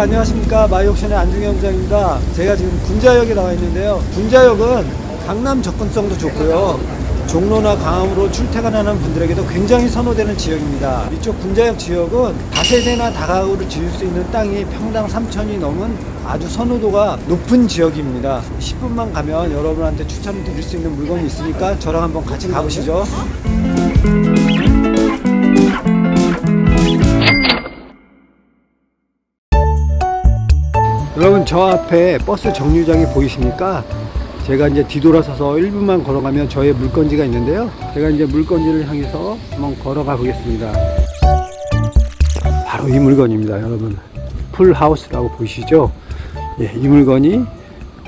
안녕하십니까. 마이옥션의 안중영 부장입니다. 제가 지금 군자역에 나와 있는데요. 군자역은 강남 접근성도 좋고요. 종로나 강암으로 출퇴근하는 분들에게도 굉장히 선호되는 지역입니다. 이쪽 군자역 지역은 다세대나 다가구를 지을 수 있는 땅이 평당 3천이 넘은 아주 선호도가 높은 지역입니다. 10분만 가면 여러분한테 추천을 드릴 수 있는 물건이 있으니까 저랑 한번 같이 가보시죠 여러분 저 앞에 버스 정류장이 보이십니까? 제가 이제 뒤돌아서서 1분만 걸어가면 저의 물건지가 있는데요. 제가 이제 물건지를 향해서 한번 걸어가 보겠습니다. 바로 이 물건입니다, 여러분. 풀하우스라고 보이시죠? 예, 이 물건이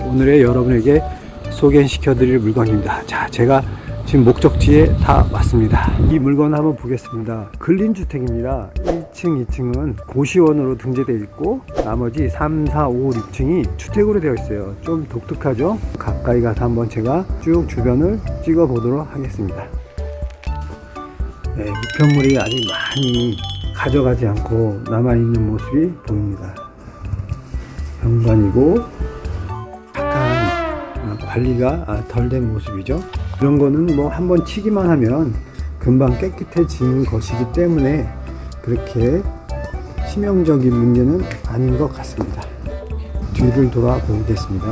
오늘의 여러분에게 소개시켜 드릴 물건입니다. 자, 제가 지금 목적지에 다 왔습니다. 이 물건 한번 보겠습니다. 근린 주택입니다. 1층, 2층은 고시원으로 등재되어 있고 나머지 3, 4, 5, 6층이 주택으로 되어 있어요. 좀 독특하죠? 가까이 가서 한번 제가 쭉 주변을 찍어 보도록 하겠습니다. 네, 우편물이 아직 많이 가져가지 않고 남아있는 모습이 보입니다. 현관이고 약간 아, 관리가 덜 된 모습이죠. 그런 거는 뭐 한번 치기만 하면 금방 깨끗해지는 것이기 때문에 그렇게 치명적인 문제는 아닌 것 같습니다. 뒤를 돌아보겠습니다.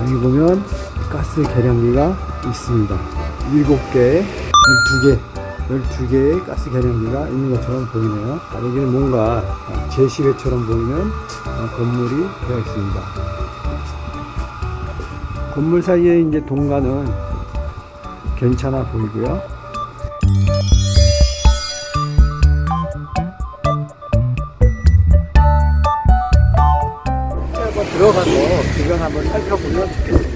여기 보면 가스 계량기가 있습니다. 7개, 12개, 12개의 가스 계량기가 있는 것처럼 보이네요. 아, 여기는 뭔가 제시회처럼 보이는 어, 건물이 되어 있습니다. 건물 사이에 이제 동간은 괜찮아 보이고요. 들어가서 주변 한번 살펴보면 좋겠습니다.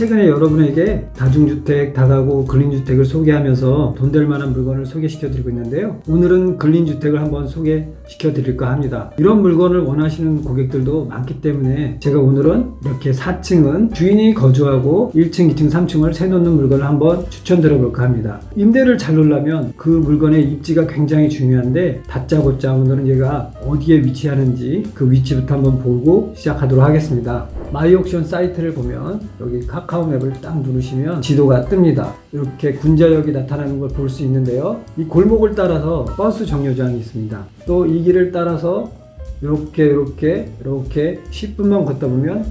최근에 여러분에게 다중주택, 다가구, 근린주택을 소개하면서 돈 될 만한 물건을 소개시켜 드리고 있는데요. 오늘은 근린주택을 한번 소개시켜 드릴까 합니다. 이런 물건을 원하시는 고객들도 많기 때문에 제가 오늘은 이렇게 4층은 주인이 거주하고 1층, 2층, 3층을 세놓는 물건을 한번 추천드려 볼까 합니다. 임대를 잘 놓으려면 그 물건의 입지가 굉장히 중요한데 다짜고짜 오늘은 제가 어디에 위치하는지 그 위치부터 한번 보고 시작하도록 하겠습니다. 마이옥션 사이트를 보면 여기 카카오 맵을 딱 누르시면 지도가 뜹니다. 이렇게 군자역이 나타나는 걸 볼 수 있는데요. 이 골목을 따라서 버스 정류장이 있습니다. 또 이 길을 따라서 이렇게 이렇게 이렇게 10분만 걷다 보면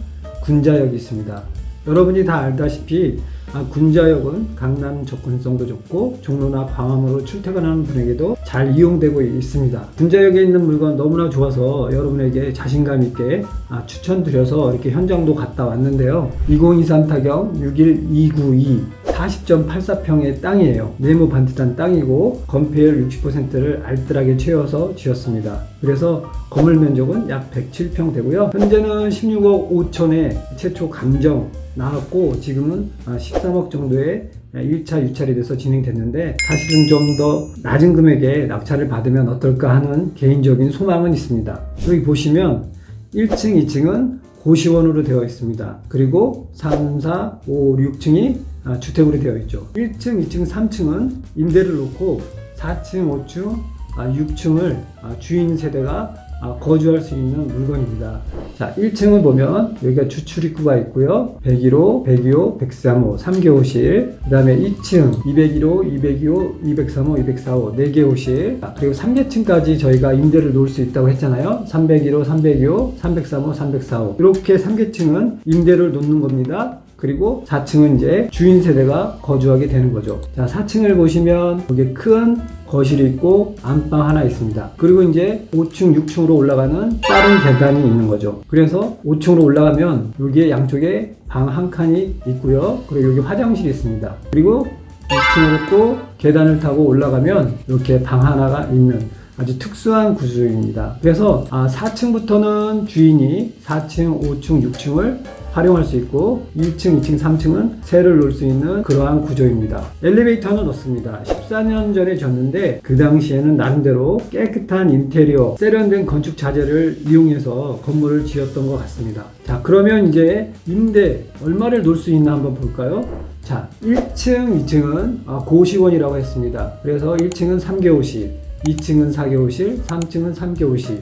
군자역이 있습니다. 여러분이 다 알다시피 아, 군자역은 강남 접근성도 좋고 종로나 광화문으로 출퇴근하는 분에게도 잘 이용되고 있습니다. 군자역에 있는 물건 너무나 좋아서 여러분에게 자신감 있게 아, 추천드려서 이렇게 현장도 갔다 왔는데요. 2023 타경 61292 40.84평의 땅이에요. 네모 반듯한 땅이고 건폐율 60%를 알뜰하게 채워서 지었습니다. 그래서 건물 면적은 약 107평 되고요. 현재는 16억 5천에 최초 감정 나왔고 지금은 13억 정도의 1차 유찰이 돼서 진행됐는데 사실은 좀 더 낮은 금액에 낙찰을 받으면 어떨까 하는 개인적인 소망은 있습니다. 여기 보시면 1층, 2층은 고시원으로 되어 있습니다. 그리고 3, 4, 5, 6층이 주택으로 되어 있죠. 1층, 2층, 3층은 임대를 놓고 4층, 5층, 6층을 주인 세대가 아, 거주할 수 있는 물건입니다. 자, 1층을 보면 여기가 주출입구가 있고요. 101호, 102호, 103호, 3개 호실. 그 다음에 2층 201호, 202호, 203호, 204호 4개 호실. 아, 그리고 3계층까지 저희가 임대를 놓을 수 있다고 했잖아요. 301호, 302호, 303호, 304호. 이렇게 3계층은 임대를 놓는 겁니다. 그리고 4층은 이제 주인 세대가 거주하게 되는 거죠. 자, 4층을 보시면 여기 큰 거실이 있고 안방 하나 있습니다. 그리고 이제 5층, 6층으로 올라가는 다른 계단이 있는 거죠. 그래서 5층으로 올라가면 여기에 양쪽에 방 한 칸이 있고요. 그리고 여기 화장실이 있습니다. 그리고 2층으로 또 계단을 타고 올라가면 이렇게 방 하나가 있는 아주 특수한 구조입니다. 그래서 아, 4층부터는 주인이 4층, 5층, 6층을 활용할 수 있고 1층, 2층, 3층은 새를 놓을 수 있는 그러한 구조입니다. 엘리베이터는 없습니다. 14년 전에 졌는데 그 당시에는 나름대로 깨끗한 인테리어, 세련된 건축 자재를 이용해서 건물을 지었던 것 같습니다. 자, 그러면 이제 임대 얼마를 놓을 수 있나 한번 볼까요? 자, 1층, 2층은 아, 고시원이라고 했습니다. 그래서 1층은 3개호실, 2층은 4개호실, 3층은 3개호실.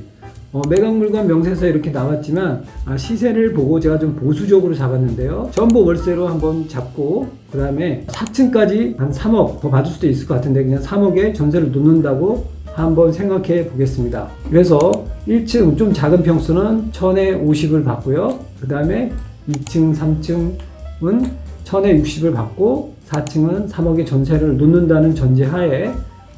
어, 매각 물건 명세서 이렇게 나왔지만 아, 시세를 보고 제가 좀 보수적으로 잡았는데요. 전부 월세로 한번 잡고 그 다음에 4층까지 한 3억 더 받을 수도 있을 것 같은데 그냥 3억에 전세를 놓는다고 한번 생각해 보겠습니다. 그래서 1층 좀 작은 평수는 1000에 50을 받고요. 그 다음에 2층, 3층은 1000에 60을 받고 4층은 3억의 전세를 놓는다는 전제하에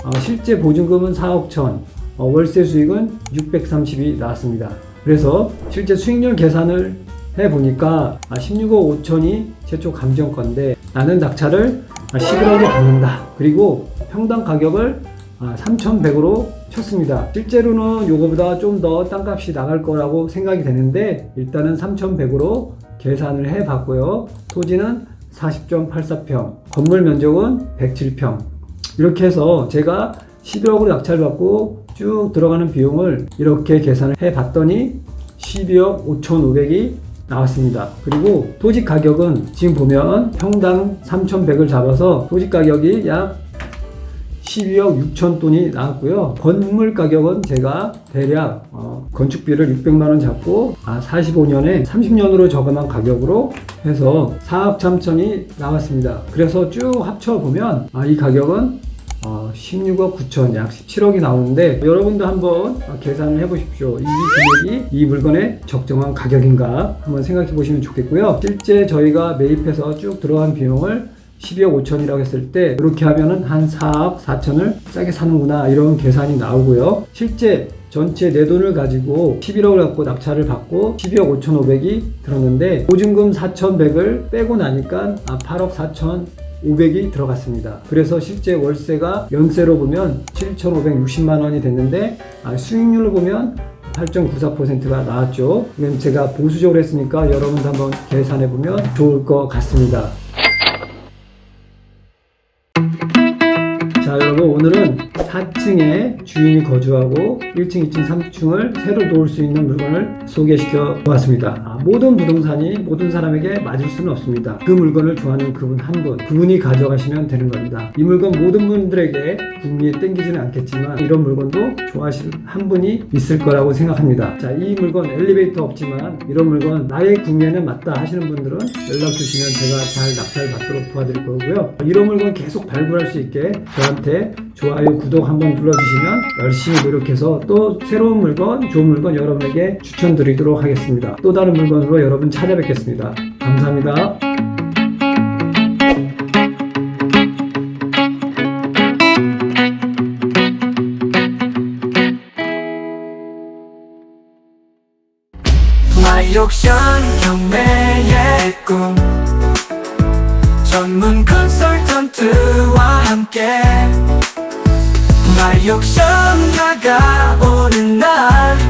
어, 실제 보증금은 4억 천, 어, 월세 수익은 630이 나왔습니다. 그래서 실제 수익률 계산을 해 보니까 아, 16억 5천이 최초 감정건데 나는 낙찰을 아, 11억에 받는다. 그리고 평당 가격을 아, 3,100으로 쳤습니다. 실제로는 요거보다 좀 더 땅값이 나갈 거라고 생각이 되는데 일단은 3,100으로 계산을 해 봤고요. 토지는 40.84평, 건물 면적은 107평. 이렇게 해서 제가 11억으로 낙찰받고 쭉 들어가는 비용을 이렇게 계산을 해 봤더니 12억 5,500이 나왔습니다. 그리고 토지 가격은 지금 보면 평당 3,100을 잡아서 토지 가격이 약 12억 6천 돈이 나왔고요. 건물 가격은 제가 대략 어, 건축비를 600만 원 잡고 아, 45년에 30년으로 저금한 가격으로 해서 4억 3천이 나왔습니다. 그래서 쭉 합쳐 보면 아, 이 가격은 어, 16억 9천, 약 17억이 나오는데 여러분도 한번 어, 계산을 해보십시오. 이 금액이 이 물건의 적정한 가격인가 한번 생각해 보시면 좋겠고요. 실제 저희가 매입해서 쭉 들어간 비용을 12억 5천이라고 했을 때 이렇게 하면은 한 4억 4천을 싸게 사는구나 이런 계산이 나오고요. 실제 전체 내 돈을 가지고 11억을 갖고 낙찰을 받고 12억 5천 5백이 들었는데 보증금 4,100을 빼고 나니까 아, 8억 4천 500이 들어갔습니다. 그래서 실제 월세가 연세로 보면 7,560만 원이 됐는데 아, 수익률로 보면 8.94%가 나왔죠. 이건 제가 보수적으로 했으니까 여러분도 한번 계산해 보면 좋을 것 같습니다. 자 여러분 오늘은 4층에 주인이 거주하고 1층, 2층, 3층을 새로 놓을 수 있는 물건을 소개시켜 보았습니다. 아, 모든 부동산이 모든 사람에게 맞을 수는 없습니다. 그 물건을 좋아하는 그분 한 분, 그분이 가져가시면 되는 겁니다. 이 물건 모든 분들에게 구미에 땡기지는 않겠지만 이런 물건도 좋아하실 한 분이 있을 거라고 생각합니다. 자, 이 물건 엘리베이터 없지만 이런 물건 나의 구미에는 맞다 하시는 분들은 연락 주시면 제가 잘 낙찰 받도록 도와드릴 거고요. 이런 물건 계속 발굴할 수 있게 저한테 좋아요, 구독 한번 눌러주시면 열심히 노력해서 또 새로운 물건, 좋은 물건 여러분에게 추천드리도록 하겠습니다. 또 다른 물건으로 여러분 찾아뵙겠습니다. 감사합니다. My 옥션 경매의 꿈 전문 컨설턴트와 함께 My 옥션 다가오는 날